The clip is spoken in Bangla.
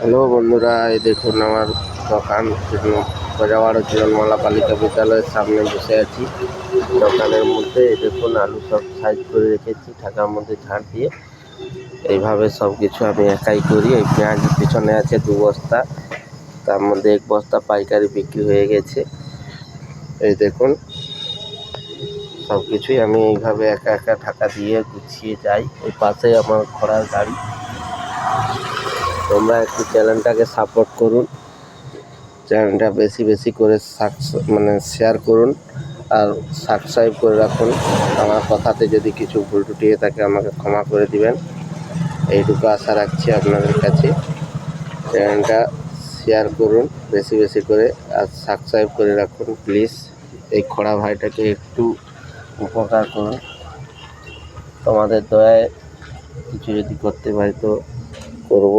হ্যালো বন্ধুরা, এই দেখুন আমার দোকান প্রজাবাড়ো কিরণমালা বালিকা বিদ্যালয়ের সামনে বসে আছি। দোকানের মধ্যে এই দেখুন আলু সব সাইজ করে রেখেছি, ঢাকার মধ্যে ঝাড় দিয়ে। এইভাবে সব কিছু আমি একাই করি। এই পেঁয়াজ পিছনে আছে দু বস্তা, তার মধ্যে এক বস্তা পাইকারি বিক্রি হয়ে গেছে। এই দেখুন, সব কিছুই আমি এইভাবে একা একা ঢাকা দিয়ে গুছিয়ে যাই। ওই পাশে আমার ঘোড়ার গাড়ি। তোমরা একটু চ্যানেলটাকে সাপোর্ট করুন। চ্যানেলটা বেশি বেশি করে মানে শেয়ার করুন আর সাবস্ক্রাইব করে রাখুন। আমার কথাতে যদি কিছু ভুল টুটিয়ে থাকে আমাকে ক্ষমা করে দিবেন। এইটুকু আশা রাখছি আপনাদের কাছে। চ্যানেলটা শেয়ার করুন বেশি বেশি করে আর সাবস্ক্রাইব করে রাখুন প্লিজ এই খোড়া ভাইটাকে একটু উপকার করুন। তোমাদের দয়ায় কিছু যদি করতে পারি তো করব।